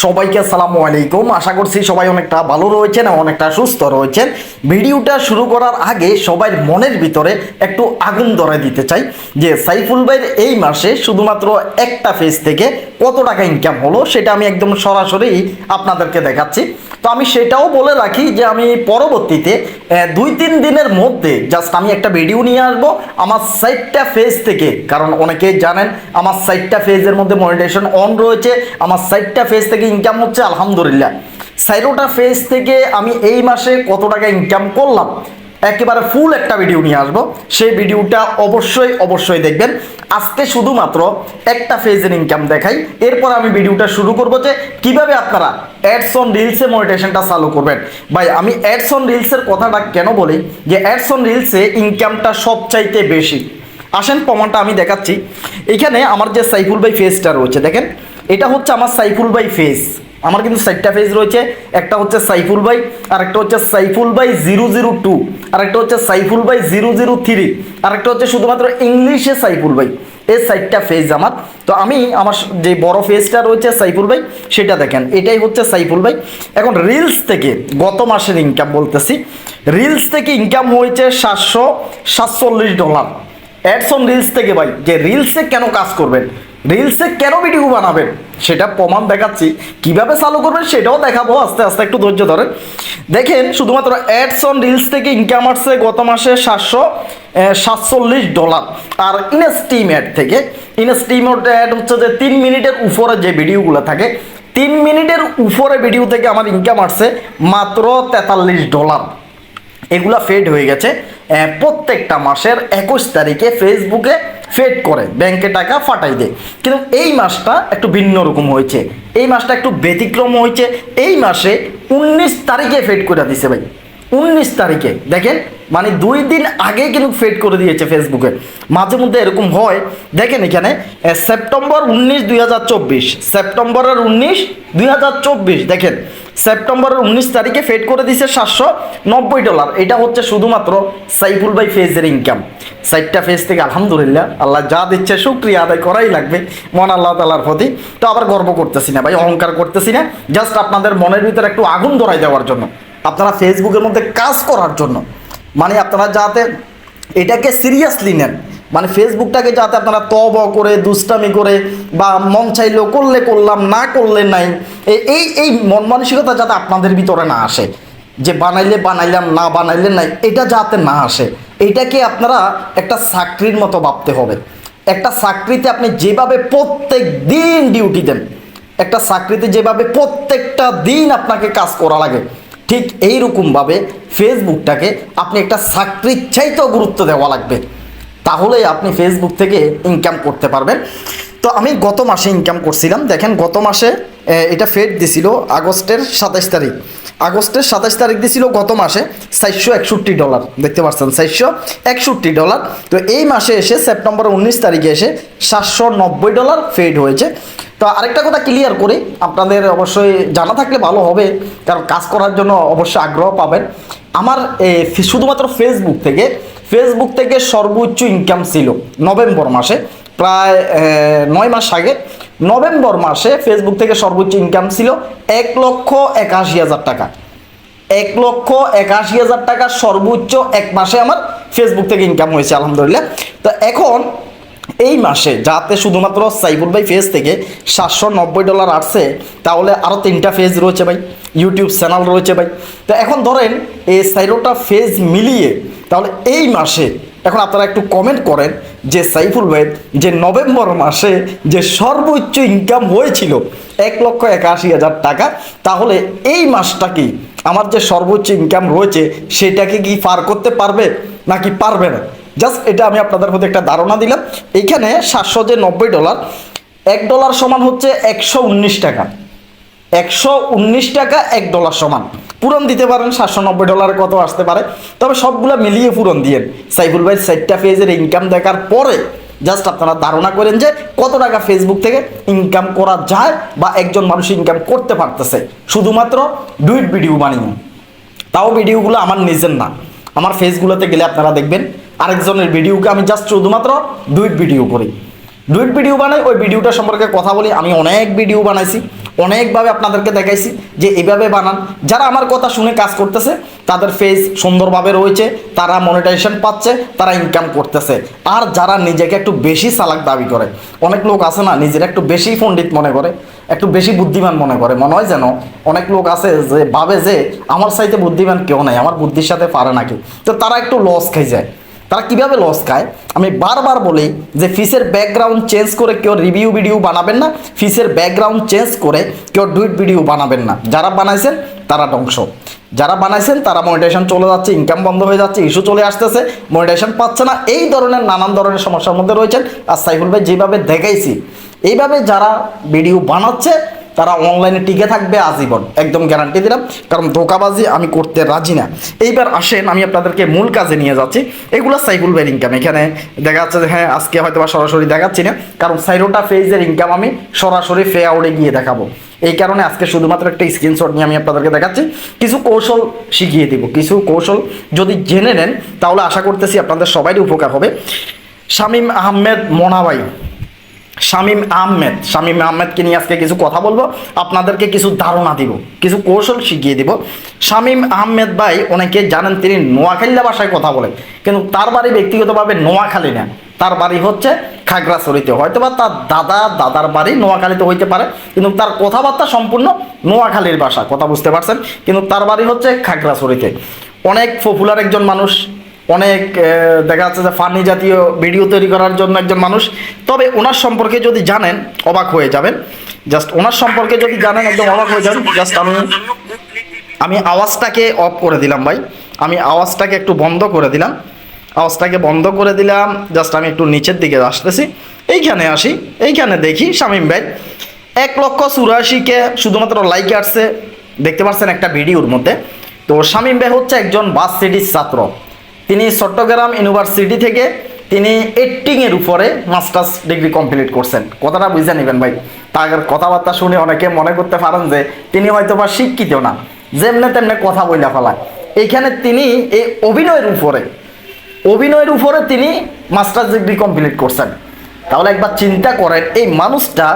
সবাইকে আসসালামু আলাইকুম। আশা করছি সবাই অনেকটা ভালো রয়েছেন এবং অনেকটা সুস্থ রয়েছেন। ভিডিওটা শুরু করার আগে সবাই মনের ভিতরে একটু আগুন ধরে দিতে চাই যে সাইফুল ভাইয়ের এই মাসে শুধুমাত্র একটা ফেজ থেকে কত টাকা ইনকাম হলো সেটা আমি একদম সরাসরি আপনাদেরকে দেখাচ্ছি। তো আমি সেটাও বলে রাখি যে আমি পরবর্তীতে দুই তিন দিনের মধ্যে জাস্ট আমি একটা ভিডিও নিয়ে আসব আমার সাইটটা ফেজ থেকে। কারণ অনেকেই জানেন আমার সাইটটা ফেজের মধ্যে মনিটেশন অন রয়েছে, আমার সাইটটা ফেজ থেকে ইনকাম হচ্ছে, আলহামদুলিল্লাহ। সাইরোটা ফেজ থেকে আমি এই মাসে কত টাকা ইনকাম করলাম, একেবারে ফুল একটা ভিডিও নিয়ে আসব। সেই ভিডিওটা অবশ্যই অবশ্যই দেখবেন। আজকে শুধুমাত্র একটা ফেজের ইনকাম দেখাই। এরপর আমি ভিডিওটা শুরু করব যে কীভাবে আপনারা অ্যাডস অন রিলসে মনিটেশনটা চালু করবেন। ভাই, আমি অ্যাডস অন রিলসের কথাটা কেন বলি? যে অ্যাডস অন রিলসে ইনকামটা সবচাইতে বেশি। আসেন প্রমাণটা আমি দেখাচ্ছি। এখানে আমার যে সাইফুল ভাই ফেজটা রয়েছে, দেখেন। এটা হচ্ছে আমার সাইফুল বাই ফেজ আমার কিন্তু চারটা ফেজ রয়েছে, একটা হচ্ছে সাইফুল বাই আর একটা হচ্ছে সাইফুল বাই জিরো জিরো টু আর একটা হচ্ছে সাইফুল বাই জিরো জিরো থ্রি আর একটা হচ্ছে শুধুমাত্র ইংলিশে সাইফুল বাই এই সাইটটা ফেজ আমার। তো আমি আমার যে বড় ফেজটা রয়েছে সাইফুল ভাই, সেটা দেখেন, এটাই হচ্ছে সাইফুল ভাই। এখন রিলস থেকে গত মাসের ইনকাম বলতেছি রিলস থেকে ইনকাম হয়েছে সাতশো সাতচল্লিশ ডলার অ্যাডস অন রিলস থেকে ভাই, যে রিলসে কেন কাজ করবেন? রিলসে কেন ভিডিও বানাবেন? সেটা প্রমাণ দেখাচ্ছি। কীভাবে চালু করবেন সেটাও দেখাবো। আস্তে আস্তে একটু ধৈর্য ধরেন। দেখেন, শুধুমাত্র অ্যাডস অন রিলস থেকে ইনকাম আসছে গত মাসে সাতশো সাতচল্লিশ ডলার আর ইনস্টিম অ্যাড থেকে ইনস্টিম অ্যাড হচ্ছে যে তিন মিনিটের উপরে যে ভিডিওগুলো থাকে, তিন মিনিটের উপরে ভিডিও থেকে আমার ইনকাম আসছে মাত্র তেতাল্লিশ ডলার এগুলা ফেড হয়ে গেছে প্রত্যেকটা মাসের একুশ তারিখে ফেসবুকে ফেড করে ব্যাংকে টাকা ফাটাই দেয়। কিন্তু এই মাসটা একটু ভিন্ন রকম হয়েছে। এই মাসটা একটু ব্যতিক্রম হয়েছে। এই মাসে উনিশ তারিখে ফেড করে দিছে ভাই। উনিশ তারিখে। দেখেন মানে দুই দিন আগে কিন্তু ফেড করে দিয়েছে ফেসবুকে মাঝে মধ্যে এরকম হয়। দেখেন এখানে সেপ্টেম্বর উনিশ, দুই সেপ্টেম্বরের উনিশ, দুই দেখেন সেপ্টেম্বরের উনিশ তারিখে ফেড করে দিয়েছে সাতশো নব্বই ডলার এটা হচ্ছে শুধুমাত্র সাইফুল ভাই ফেজের ইনকাম সাইটটা ফেজ থেকে আলহামদুলিল্লাহ আল্লাহ যা দিচ্ছে শুক্রিয়া আদায় করাই লাগবে মন আল্লাহ তালার প্রতি। তো আবার গর্ব করতেছি না ভাই, অহংকার করতেছি না জাস্ট আপনাদের মনের ভিতরে একটু আগুন ধরাই দেওয়ার জন্য। আপনারা ফেসবুকের মধ্যে কাজ করার জন্য। মানে আপনারা যাতে এটাকে সিরিয়াসলি নেন। মানে ফেসবুকটাকে যাতে আপনারা তব করে, দুষ্টামি করে বা মন চাইলেও করলে করলাম, না করলে নাই এই এই মন মানসিকতা যাতে আপনাদের ভিতরে না আসে। যে বানাইলে বানাইলাম, না বানাইলে নাই, এটা যাতে না আসে। এটাকে আপনারা একটা চাকরির মতো ভাবতে হবে। একটা চাকরিতে আপনি যেভাবে প্রত্যেক দিন ডিউটি দেন, একটা চাকরিতে যেভাবে প্রত্যেকটা দিন আপনাকে কাজ করা লাগে, ঠিক এইরকমভাবে ফেসবুকটাকে আপনি একটা চাকরির চাইতেও গুরুত্ব দেওয়া লাগবে। তাহলে আপনি ফেসবুক থেকে ইনকাম করতে পারবেন। তো আমি গত মাসে ইনকাম করছিলাম। দেখেন, গত মাসে এটা ফেড দিছিল আগস্টের সাতাশ তারিখ। আগস্টের সাতাশ তারিখ দিছিল গত মাসে চারশো একষট্টি ডলার দেখতে পাচ্ছেন, চারশো একষট্টি ডলার তো এই মাসে এসে সেপ্টেম্বর উনিশ তারিখে এসে সাতশো নব্বই ডলার ফেড হয়েছে। তো আরেকটা কথা ক্লিয়ার করি, আপনাদের অবশ্যই জানা থাকলে ভালো হবে, কারণ কাজ করার জন্য অবশ্যই আগ্রহ পাবেন। আমার শুধুমাত্র ফেসবুক থেকে ফেসবুক থেকে সর্বোচ্চ ইনকাম ছিল নভেম্বর মাসে। প্রায় নয় মাস আগে। নভেম্বর মাসে ফেসবুক থেকে সর্বোচ্চ ইনকাম ছিল এক লক্ষ একাশি হাজার টাকা। এক লক্ষ একাশি হাজার টাকা সর্বোচ্চ এক মাসে আমার ফেসবুক থেকে ইনকাম হয়েছে, আলহামদুলিল্লাহ। তো এখন এই মাসে যাতে শুধুমাত্র সাইফুল ভাই ফেজ থেকে সাতশো নব্বই ডলার আসছে, তাহলে আরও তিনটা ফেজ রয়েছে ভাই। ইউটিউব চ্যানেল রয়েছে ভাই। তো এখন ধরেন এই সাইরোটা ফেজ মিলিয়ে, তাহলে এই মাসে, এখন আপনারা একটু কমেন্ট করেন যে সাইফুল ভাইয়ের যে নভেম্বর মাসে যে সর্বোচ্চ ইনকাম হয়েছিল এক লক্ষ একাশি হাজার টাকা, তাহলে এই মাসটা কি আমার যে সর্বোচ্চ ইনকাম রয়েছে, সেটাকে কি পার করতে পারবে নাকি পারবে না? জাস্ট এটা আমি আপনাদের প্রতি একটা ধারণা দিলাম। এইখানে সাতশো যে নব্বই ডলার, এক ডলার সমান হচ্ছে একশো উনিশ টাকা। একশো উনিশ টাকা এক ডলার সমান। পূরণ দিতে পারেন, সাতশো নব্বই ডলারে কত আসতে পারে। তবে সবগুলো মিলিয়ে পূরণ দিয়েন। সাইফুল ভাই সাইটটা পেজের ইনকাম দেখার পরে জাস্ট আপনারা ধারণা করেন যে কত টাকা ফেসবুক থেকে ইনকাম করা যায় বা একজন মানুষ ইনকাম করতে পারতেছে। শুধুমাত্র ডুইট ভিডিও বানিয়ে। তাও ভিডিওগুলো আমার নিজের না। আমার ফেসগুলোতে গেলে আপনারা দেখবেন আরেকজনের ভিডিওকে আমি জাস্ট শুধুমাত্র ডুইট ভিডিও করি। ডুইট ভিডিও বানাই, ওই ভিডিওটা সম্পর্কে কথা বলি। আমি অনেক ভিডিও বানাইছি, অনেকভাবে আপনাদেরকে দেখাইছি যে এভাবে বানান। যারা আমার কথা শুনে কাজ করতেছে, তাদের ফেস সুন্দরভাবে রয়েছে, তারা মনিটাইজেশন পাচ্ছে, তারা ইনকাম করতেছে। আর যারা নিজেকে একটু বেশি চালাক দাবি করে, অনেক লোক আছে না, নিজের একটু বেশি পণ্ডিত মনে করে, একটু বেশি বুদ্ধিমান মনে করে। মনে হয় যেন অনেক লোক আছে যে ভাবে যে আমার সাইতে বুদ্ধিমান কেউ নাই, আমার বুদ্ধির সাথে পারে নাকি। তো তারা একটু লস খাই যায়। তারা কীভাবে লস খায়? আমি বারবার বলি যে ফিসের ব্যাকগ্রাউন্ড চেঞ্জ করে কেউ রিভিউ ভিডিও বানাবেন না ফিসের ব্যাকগ্রাউন্ড চেঞ্জ করে কেউ ডুইট ভিডিও বানাবেন না। যারা বানাইছেন, তারা ধ্বংস। যারা বানাইছেন, তারা মনিটাইজেশন চলে যাচ্ছে ইনকাম বন্ধ হয়ে যাচ্ছে ইস্যু চলে আসতেছে মনিটাইজেশন পাচ্ছে না। এই ধরনের, নানান ধরনের সমস্যার মধ্যে রয়েছেন। আর সাইফুল ভাই, যেভাবে দেখাইছি, এইভাবে যারা ভিডিও বানাচ্ছে তারা অনলাইনে টিকে থাকবে আজীবন। একদম গ্যারান্টি দিলাম। কারণ ধোকাবাজি আমি করতে রাজি না। এইবার আসেন, আমি আপনাদেরকে মূল কাজে নিয়ে যাচ্ছি। এগুলো সাইফুল ভাইয়ের ইনকাম এখানে দেখা যাচ্ছে যে হ্যাঁ আজকে হয়তো বা সরাসরি দেখাচ্ছি না। কারণ সাইরোটা ফেজের ইনকাম আমি সরাসরি ফে আউটে গিয়ে দেখাবো। এই কারণে আজকে শুধুমাত্র একটা স্ক্রিনশট নিয়ে আমি আপনাদেরকে দেখাচ্ছি। কিছু কৌশল শিখিয়ে দিব। কিছু কৌশল যদি জেনে নেন, তাহলে আশা করতেছি আপনাদের সবারই উপকার হবে। শামীম আহমেদ মোনাবাই। শামীম আহমেদ, শামীম আহমেদকে নিয়ে আজকে কিছু কথা বলব, আপনাদেরকে কিছু ধারণা দিব, কিছু কৌশল শিখিয়ে দিব। শামীম আহমেদ ভাই অনেকে জানেন তিনি নোয়াখালীলা ভাষায় কথা বলেন কিন্তু তার বাড়ি ব্যক্তিগতভাবে নোয়াখালী না। তার বাড়ি হচ্ছে খাগড়াছড়িতে হয়তো বা তার দাদা, দাদার বাড়ি নোয়াখালীতে হইতে পারে, কিন্তু তার কথাবার্তা সম্পূর্ণ নোয়াখালীর ভাষা, কথা বুঝতে পারছেন? কিন্তু তার বাড়ি হচ্ছে খাগড়াছড়িতে। অনেক পপুলার একজন মানুষ অনেক দেখা যাচ্ছে যে ফানি জাতীয় ভিডিও তৈরি করার জন্য একজন মানুষ। তবে ওনার সম্পর্কে যদি জানেন, অবাক হয়ে যাবেন। জাস্ট ওনার সম্পর্কে যদি জানেন, একদম অবাক হয়ে যাবেন। জাস্ট আমি আমি আওয়াজটাকে অফ করে দিলাম ভাই। আমি আওয়াজটাকে একটু বন্ধ করে দিলাম। আওয়াজটাকে বন্ধ করে দিলাম। জাস্ট আমি একটু নিচের দিকে আসতেছি। এইখানে আসি। এইখানে দেখি শামীম ভাই। এক লক্ষ চুরাশিকে শুধুমাত্র লাইক আসছে। দেখতে পাচ্ছেন একটা ভিডিওর মধ্যে। তো শামীম ভাই হচ্ছে একজন বাস সিটির ছাত্র। তিনি চট্টগ্রাম ইউনিভার্সিটি থেকে তিনি এর উপরে মাস্টার্স ডিগ্রি কমপ্লিট করছেন। কথাটা বুঝে নেবেন ভাই। তার কথাবার্তা শুনে অনেকে মনে করতে পারেন যে, তিনি হয়তো বা শিক্ষিত না। যেমনে তেমনে কথা বইলা ফেলায়। এখানে তিনি এই অভিনয়ের উপরে অভিনয়ের উপরে তিনি মাস্টার্স ডিগ্রি কমপ্লিট করছেন। তাহলে একবার চিন্তা করেন, এই মানুষটা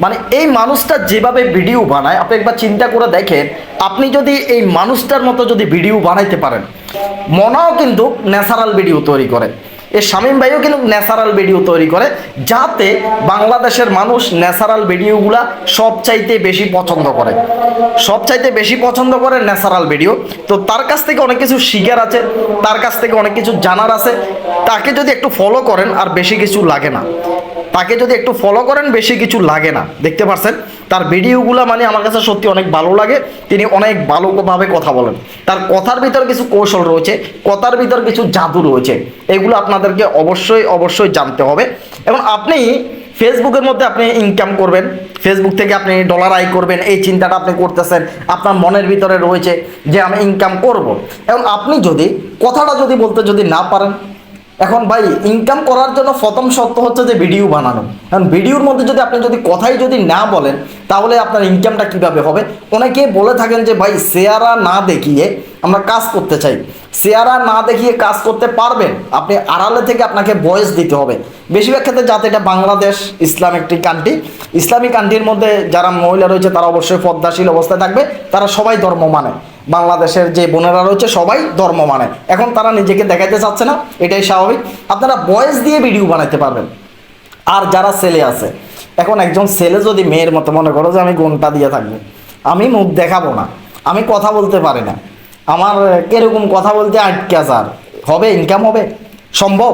মানে এই মানুষটা যেভাবে ভিডিও বানায়, আপনি একবার চিন্তা করে দেখেন, আপনি যদি এই মানুষটার মতো যদি ভিডিও বানাইতে পারেন, মনাও কিন্তু ন্যাচারাল ভিডিও তৈরি করে। এই শামীম ভাইও কিন্তু ন্যাচারাল ভিডিও তৈরি করে, যাতে বাংলাদেশের মানুষ ন্যাচারাল ভিডিওগুলা সবচাইতে বেশি পছন্দ করে। সবচাইতে বেশি পছন্দ করে ন্যাচারাল ভিডিও তো তার কাছ থেকে অনেক কিছু শিকার আছে, তার কাছ থেকে অনেক কিছু জানার আছে। তাকে যদি একটু ফলো করেন, আর বেশি কিছু লাগে না। তাকে যদি একটু ফলো করেন, বেশি কিছু লাগে না। দেখতে পাচ্ছেন তার ভিডিওগুলো মানে আমার কাছে সত্যি অনেক ভালো লাগে। তিনি অনেক ভালোভাবে কথা বলেন। তার কথার ভিতর কিছু কৌশল রয়েছে, কথার ভিতর কিছু জাদু রয়েছে। এগুলো আপনাদেরকে অবশ্যই অবশ্যই জানতে হবে। এবং আপনি ফেসবুকের মধ্যে আপনি ইনকাম করবেন। ফেসবুক থেকে আপনি ডলার আয় করবেন। এই চিন্তাটা আপনি করতেছেন। আপনার মনের ভিতরে রয়েছে যে আমি ইনকাম করব। এবং আপনি যদি কথাটা যদি বলতে যদি না পারেন এখন ভাই ইনকাম করার জন্য প্রথম শর্ত হচ্ছে যে ভিডিও বানানো। কারণ ভিডিওর মধ্যে যদি আপনি যদি কথাই যদি না বলেন, তাহলে আপনার ইনকামটা কীভাবে হবে? অনেকে বলে থাকেন যে ভাই শেয়ারা না দেখিয়ে আমরা কাজ করতে চাই। শেয়ারা না দেখিয়ে কাজ করতে পারবেন। আপনি আড়ালে থেকে আপনাকে বয়স দিতে হবে। বেশিরভাগ ক্ষেত্রে যাতে এটা বাংলাদেশ ইসলাম একটি কান্ট্রি ইসলামিক কান্ট্রির মধ্যে যারা মহিলা রয়েছে, তারা অবশ্যই পদ্মাশীল অবস্থায় থাকবে। তারা সবাই ধর্ম মানে। বাংলাদেশের যে বোনেরা রয়েছে, সবাই ধর্ম মানে। এখন তারা নিজেকে দেখাইতে চাচ্ছে না, এটাই স্বাভাবিক। আপনারা বয়স দিয়ে ভিডিও বানাইতে পারবেন। আর যারা ছেলে আছে, এখন একজন ছেলে যদি মেয়ের মতো মনে করো যে আমি গুণটা দিয়ে থাকব, আমি মুখ দেখাবো না, আমি কথা বলতে পারি না, আমার কীরকম কথা বলতে আটকে যার, হবে ইনকাম হবে? সম্ভব?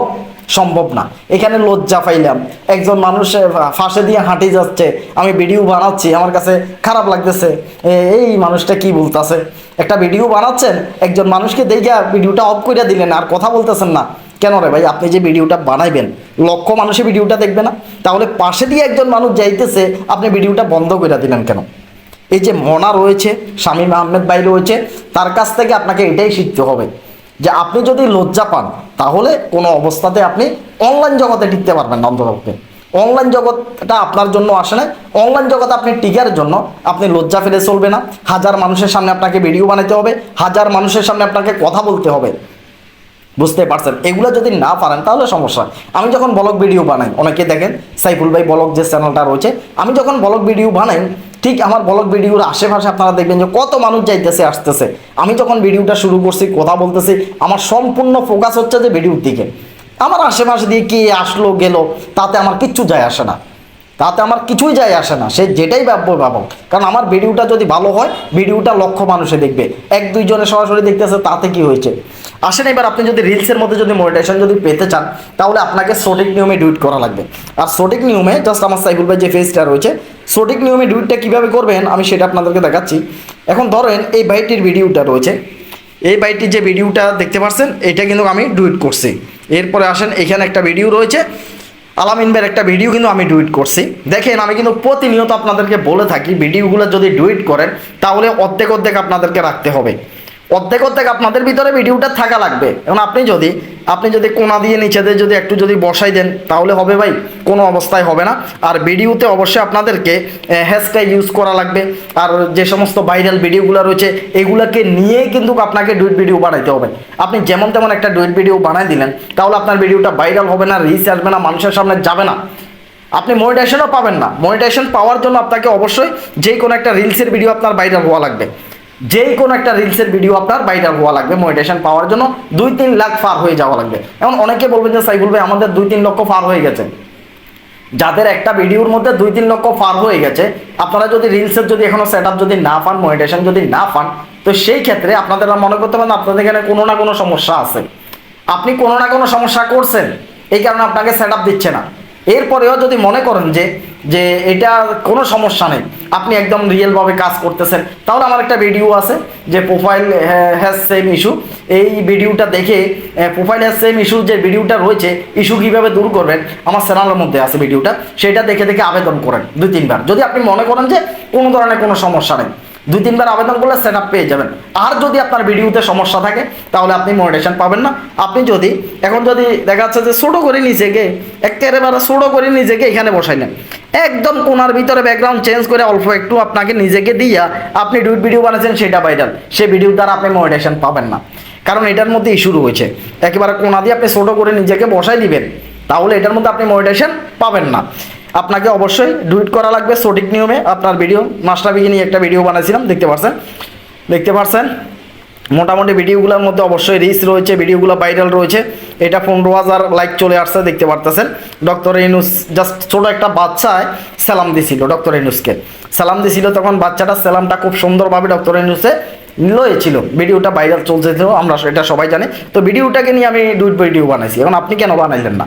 সম্ভব না। এখানে লজ্জা পাইলাম। একজন মানুষ ফাঁসে দিয়ে হাঁটি যাচ্ছে। আমি ভিডিও বানাচ্ছি, আমার কাছে খারাপ লাগতেছে। এই মানুষটা কি বলতেছে? একটা ভিডিও বানাচ্ছেন, একজন মানুষকে দেখে ভিডিওটা অফ করে দিলেন, আর কথা বলতেছেন না। কেন রে ভাই, আপনি যে ভিডিওটা বানাইবেন? লক্ষ মানুষের ভিডিওটা দেখবে না। তাহলে পাশে দিয়ে একজন মানুষ যাইতেছে, আপনি ভিডিওটা বন্ধ করে দিলেন কেন? এই যে মনা রয়েছে শামীম আহমেদ ভাই রয়েছে, তার কাছ থেকে আপনাকে এটাই শিখতে হবে। যে আপনি যদি লজ্জা পান, তাহলে কোনো অবস্থাতে আপনি অনলাইন জগতে টিকতে পারবেন না অন্ততপক্ষে। অনলাইন জগৎটা আপনার জন্য আসে না অনলাইন জগতে আপনি টিকার জন্য আপনি লজ্জা ফেলে চলবে না। হাজার মানুষের সামনে আপনাকে ভিডিও বানাতে হবে, হাজার মানুষের সামনে আপনাকে কথা বলতে হবে। বুঝতে পারছেন? এগুলো যদি না পারেন, তাহলে সমস্যা আমি যখন ব্লগ ভিডিও বানাই, অনেকে দেখেন, সাইফুল ভাই ব্লগ যে চ্যানেলটা রয়েছে, আমি যখন ব্লগ ভিডিও বানাই ঠিক আমার ব্লগ ভিডিওর আশেপাশে আপনারা দেখবেন যে কত মানুষ যাইতেছে, আসতেছে। আমি যখন ভিডিওটা শুরু করছি, কথা বলতেছি, আমার সম্পূর্ণ ফোকাস হচ্ছে যে ভিডিওর দিকে। আমার আশেপাশে দিয়ে কে আসলো, গেল, তাতে আমার কিচ্ছু যায় আসে না। তাতে আমার কিছুই যায় আসে না। সে যেটাই ভাববো ভাবো কারণ আমার ভিডিওটা যদি ভালো হয়, ভিডিওটা লক্ষ মানুষে দেখবে। এক দুইজনে সরাসরি দেখতেছে, তাতে কি হয়েছে? আসেন এবার আপনি যদি রিলসের মধ্যে যদি মোটিভেশন যদি পেতে চান, তাহলে আপনাকে সঠিক নিয়মে ডুইট করা লাগবে। আর সঠিক নিয়মে জাস্ট আমার সাইফুল ভাই যে ফেসটা রয়েছে, সঠিক নিয়মে ডুইটটা কীভাবে করবেন, আমি সেটা আপনাদেরকে দেখাচ্ছি। এখন ধরেন এই বাইকটির ভিডিওটা রয়েছে। এই বাইকটির যে ভিডিওটা দেখতে পাচ্ছেন এটা কিন্তু আমি ডুইট করছি। এরপরে আসেন, এখানে একটা ভিডিও রয়েছে। আলামিন ভাইয়ের একটা ভিডিও কিন্তু আমি ডুইট করছি। দেখেন, আমি কিন্তু প্রতিনিয়ত আপনাদেরকে বলে থাকি, ভিডিওগুলো যদি ডুইট করেন, তাহলে অর্ধেক অর্ধেক আপনাদেরকে রাখতে হবে। অর্ধেক অর্ধেক আপনাদের ভিতরে ভিডিওটা থাকা লাগবে। এখন আপনি যদি আপনি যদি কোনা দিয়ে নিচে দিয়ে যদি একটু যদি বসাই দেন, তাহলে হবে ভাই, কোনো অবস্থায় হবে না। আর ভিডিওতে অবশ্যই আপনাদেরকে হ্যাশট্যাগ ইউজ করা লাগবে। আর যে সমস্ত ভাইরাল ভিডিওগুলো রয়েছে, এগুলোকে নিয়ে কিন্তু আপনাকে ডুইট ভিডিও বানাইতে হবে। আপনি যেমন তেমন একটা ডুইট ভিডিও বানাই দিলেন, তাহলে আপনার ভিডিওটা ভাইরাল হবে না রিচ আসবে না, মানুষের সামনে যাবে না। আপনি মনিটাইজেশনও পাবেন না। মনিটাইজেশন পাওয়ার জন্য আপনাকে অবশ্যই যে কোনো একটা রিলসের ভিডিও আপনার ভাইরাল হওয়া লাগবে। যেই কোনো একটা রিলসের ভিডিও আপনার ভাইরাল হওয়া লাগবে মনিটাইজেশন পাওয়ার জন্য দুই তিন লাখ পার হয়ে যাওয়া লাগবে। এখন অনেকে বলবেন যে, সাইফুল ভাই, আমাদের দুই তিন লক্ষ পার হয়ে গেছে। যাদের একটা ভিডিওর মধ্যে দুই তিন লক্ষ পার হয়ে গেছে, আপনারা যদি রিলসের যদি এখনও সেট যদি না পান মনিটাইজেশন যদি না পান, তো সেই ক্ষেত্রে আপনারা মনে করতে পারেন আপনাদের এখানে কোনো না কোনো সমস্যা আছে। আপনি কোনো না কোনো সমস্যা করছেন, এই কারণে আপনাকে সেট দিচ্ছে না। এরপরেও যদি মনে করেন যে যে এটা কোনো সমস্যা নেই, আপনি একদম রিয়েলভাবে কাজ করতেছেন, তাহলে আমার একটা ভিডিও আছে যে প্রোফাইল হ্যাজ সেম ইস্যু এই ভিডিওটা দেখে প্রোফাইল হ্যাজ সেম ইস্যু যে ভিডিওটা রয়েছে ইস্যু কীভাবে দূর করবেন, আমার চ্যানেলের মধ্যে আছে ভিডিওটা সেটা দেখে দেখে আবেদন করেন, দুই, তিনবার। যদি আপনি মনে করেন যে কোনো ধরনের কোনো সমস্যা নেই দুই তিনবার আবেদন করলে সেট পেয়ে যাবেন। আর যদি আপনার ভিডিওতে সমস্যা থাকে, তাহলে আপনি মনিটেশন পাবেন না। আপনি যদি, এখন যদি দেখা যাচ্ছে যে ছোটো করে নিজেকে, একেবারে ছোটো করে নিজেকে এখানে বসাই নেন। একদম কোনার ভিতরে ব্যাকগ্রাউন্ড চেঞ্জ করে অল্প একটু আপনাকে নিজেকে দিয়া আপনি ডুইট ভিডিও বানাচ্ছেন, সেটা ভাইরাল সেই ভিডিও দ্বারা আপনি মনিটেশন পাবেন না। কারণ এটার মধ্যে ইস্যু রয়েছে। একেবারে কোনা দিয়ে আপনি ছোটো করে নিজেকে বসাই দিবেন, তাহলে এটার মধ্যে আপনি মনিটেশন পাবেন না। আপনাকে অবশ্যই ডুইট করা লাগবে সঠিক নিয়মে আপনার ভিডিও মাস্টারবিকে নিয়ে একটা ভিডিও বানাইছিলাম, দেখতে পাচ্ছেন দেখতে পাচ্ছেন মোটামুটি ভিডিওগুলোর মধ্যে অবশ্যই রিচ রয়েছে ভিডিওগুলো ভাইরাল রয়েছে। এটা পনেরো হাজার লাইক চলে আসছে, দেখতে পারতেছেন? ডক্টর ইনুস জাস্ট ছোট একটা বাচ্চায় সালাম দিছিল ডক্টর ইনুসকে। সালাম দিছিল, তখন বাচ্চাটা সালামটা খুব সুন্দরভাবে ডক্টর ইনুসে লয়েছিল। ভিডিওটা ভাইরাল চলছিল, আমরা এটা সবাই জানি। তো ভিডিওটাকে নিয়ে আমি ডুইট ভিডিও বানাইছি। এখন আপনি কেন বানাইলেন না?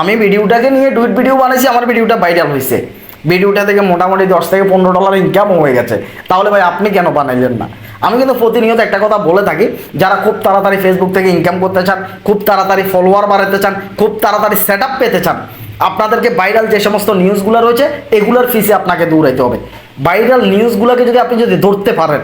আমি ভিডিওটাকে নিয়ে ডুইট ভিডিও বানাইছি, আমার ভিডিওটা ভাইরাল হয়েছে ভিডিওটা থেকে মোটামুটি দশ থেকে পনেরো ডলার ইনকাম হয়ে গেছে। তাহলে ভাই আপনি কেন বানাইলেন না? আমি কিন্তু প্রতিনিয়ত একটা কথা বলে থাকি, যারা খুব তাড়াতাড়ি ফেসবুক থেকে ইনকাম করতে চান, খুব তাড়াতাড়ি ফলোয়ার বাড়াতে চান, খুব তাড়াতাড়ি সেট পেতে চান, আপনাদেরকে ভাইরাল যে সমস্ত নিউজগুলো রয়েছে, এগুলোর ফিসে আপনাকে দৌড়াইতে হবে। ভাইরাল নিউজগুলোকে যদি আপনি যদি ধরতে পারেন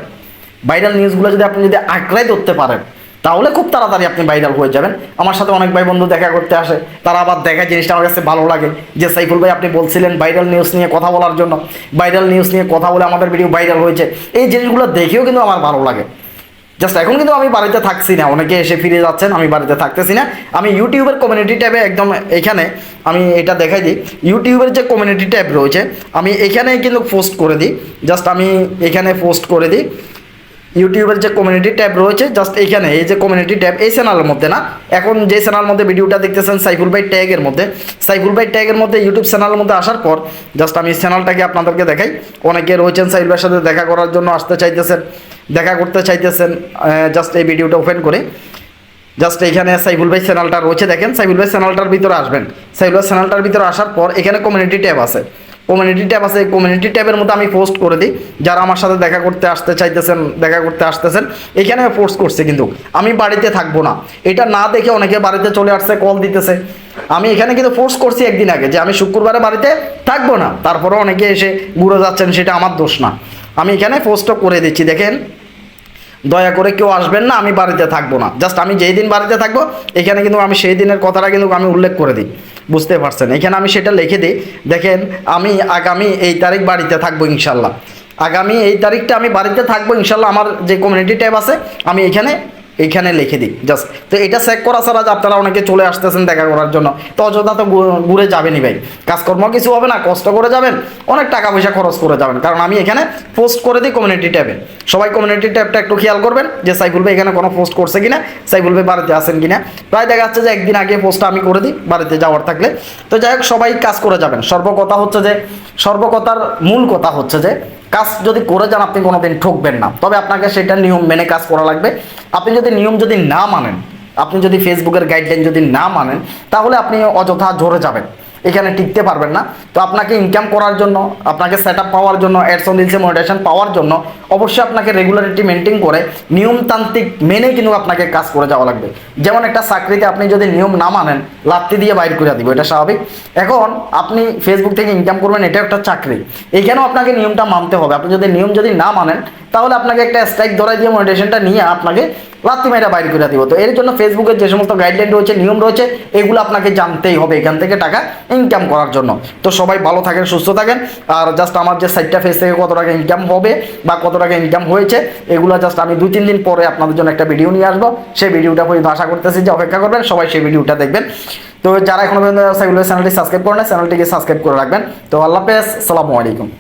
ভাইরাল নিউজগুলো যদি আপনি যদি আঁকড়াই ধরতে পারেন তাহলে খুব তাড়াতাড়ি আপনি ভাইরাল হয়ে যাবেন। আমার সাথে অনেক ভাই বন্ধু দেখা করতে আসে, তারা আবার দেখা জিনিসটা আমার কাছে ভালো লাগে। যে সাইফুল ভাই আপনি বলছিলেন ভাইরাল নিউজ নিয়ে কথা বলার জন্য। ভাইরাল নিউজ নিয়ে কথা বলে আমাদের ভিডিও ভাইরাল হয়েছে। এই জিনিসগুলো দেখেও কিন্তু আমার ভালো লাগে। জাস্ট এখন কিন্তু আমি বাড়িতে থাকছি না। অনেকে এসে ফিরে যাচ্ছেন, আমি বাড়িতে থাকতেছি না। আমি ইউটিউবের কমিউনিটি ট্যাবে একদম এখানে আমি এটা দেখাই দিই। ইউটিউবের যে কমিউনিটি ট্যাব রয়েছে, আমি এখানে কিন্তু পোস্ট করে দিই। জাস্ট আমি এখানে পোস্ট করে দিই। ইউটিউবের যে কমিউনিটি ট্যাব রয়েছে জাস্ট এইখানে, এই যে কমিউনিটি ট্যাব, এই চ্যানেলের মধ্যে না, এখন যে চ্যানেল মধ্যে ভিডিওটা দেখতেছেন সাইফুল ভাই ট্যাগের মধ্যে, সাইফুল ভাই ট্যাগের মধ্যে ইউটিউব চ্যানেলের মধ্যে আসার পর জাস্ট আমি চ্যানেলটাকে আপনাদেরকে দেখাই। অনেকে রয়েছেন সাইফুল ভাইয়ের সাথে দেখা করার জন্য আসতে চাইতেছেন, দেখা করতে চাইতেছেন জাস্ট এই ভিডিওটা ওপেন করে। জাস্ট এখানে সাইফুল ভাই চ্যানেলটা রয়েছে, দেখেন, সাইফুল ভাই চ্যানেলটার ভিতরে আসবেন। সাইফুল ভাই চ্যানেলটার ভিতরে আসার পর এখানে কমিউনিটি ট্যাব আছে। কমিউনিটি ট্যাব আছে কমিউনিটি ট্যাবের মধ্যে আমি পোস্ট করে দিই। যারা আমার সাথে দেখা করতে আসতে চাইতেছেন, দেখা করতে আসতেছেন, এখানে আমি পোস্ট করছি কিন্তু। আমি বাড়িতে থাকব না। এটা না দেখে অনেকে বাড়িতে চলে আসছে কল দিতেছে। আমি এখানে কিন্তু ফোর্স করছি একদিন আগে যে আমি শুক্রবারে বাড়িতে থাকব না। তারপরে অনেকে এসে ঘুরে যাচ্ছেন, সেটা আমার দোষ না। আমি এখানে পোস্টও করে দিচ্ছি, দেখেন। দয়া করে কেউ আসবেন না, আমি বাড়িতে থাকব না। জাস্ট আমি যেই দিন বাড়িতে থাকব, এখানে কিন্তু আমি সেই দিনের কথাটা কিন্তু আমি উল্লেখ করে দিই। বুঝতে পারছেন। এখানে আমি সেটা লিখে দিই। দেখেন, আমি আগামী এই তারিখ বাড়িতে থাকব ইনশাল্লাহ। আগামী এই তারিখটা আমি বাড়িতে থাকব ইনশাল্লাহ, আমার যে কমিউনিটি ট্যাব আছে, আমি এখানে এইখানে লিখে দিই জাস্ট তো এটা চেক করা ছাড়া যে আপনারা অনেকে চলে আসতেছেন দেখা করার জন্য। তো অযথা তো ঘুরে যাবেনই ভাই। কাজকর্ম কিছু হবে না, কষ্ট করে যাবেন, অনেক টাকা পয়সা খরচ করে যাবেন। কারণ আমি এখানে পোস্ট করে দিই কমিউনিটি ট্যাবে সবাই কমিউনিটি ট্যাবটা একটু খেয়াল করবেন যে সাইফুল ভাই এখানে কোনো পোস্ট করছে কিনা, সাইফুল ভাই বাড়িতে আসেন কিনা। প্রায় দেখা যাচ্ছে যে একদিন আগে পোস্টটা আমি করে দিই, বাড়িতে যাওয়ার থাকলে। তো যাই হোক, সবাই কাজ করে যাবেন। সর্বকথা হচ্ছে যে, সর্বকথার মূল কথা হচ্ছে যে কাজ যদি করে যান, আপনি কোনোদিন ঠকবেন না। তবে আপনাকে সেটা নিয়ম মেনে কাজ করা লাগবে। আপনি যদি নিয়ম যদি না মানেন, আপনি যদি ফেসবুকের গাইডলাইন যদি না মানেন, তাহলে আপনি অযথা ঝরে যাবেন। এখানে টিকতে পারবেন না। তো আপনাকে ইনকাম করার জন্য, আপনাকে সেট পাওয়ার জন্য অ্যাডস অন রিলসে মনিটেশন পাওয়ার জন্য অবশ্যই আপনাকে রেগুলারিটি মেনটেন করে নিয়মতান্ত্রিক মেনে কিন্তু আপনাকে কাজ করে যাওয়া লাগবে। যেমন একটা চাকরিতে আপনি যদি নিয়ম না মানেন, লাত্তি দিয়ে বাইর করে দিব, এটা স্বাভাবিক। এখন আপনি ফেসবুক থেকে ইনকাম করবেন, এটা একটা চাকরি। এইখানেও আপনাকে নিয়মটা মানতে হবে। আপনি যদি নিয়ম যদি না মানেন, তাহলে আপনাকে একটা স্ট্রাইক ধরাই দিয়ে মনিটেশনটা নিয়ে আপনাকে লাত্তি মেয়েরা বাইর করে দিব। তো এর জন্য ফেসবুকের যে সমস্ত গাইডলাইন রয়েছে, নিয়ম রয়েছে, এগুলো আপনাকে জানতেই হবে এখান থেকে টাকা ইনকাম করার জন্য। তো সবাই ভালো থাকেন, সুস্থ থাকেন। আর জাস্ট আমার যে সাইটটা ফেস থেকে কত টাকা ইনকাম হবে বা কত টাকা ইনকাম হয়েছে, এগুলো জাস্ট আমি দুই, তিন দিন পরে আপনাদের জন্য একটা ভিডিও নিয়ে আসব। সেই ভিডিওটা পর্যন্ত আশা করতেছি যে অপেক্ষা করবেন, সবাই সেই ভিডিওটা দেখবেন। তো যারা এখনও পর্যন্ত চ্যানেলটি সাবস্ক্রাইব করেন চ্যানেলটিকে সাবস্ক্রাইব করে রাখবেন। তো আল্লাহ হাফেজ, সালামু আলাইকুম।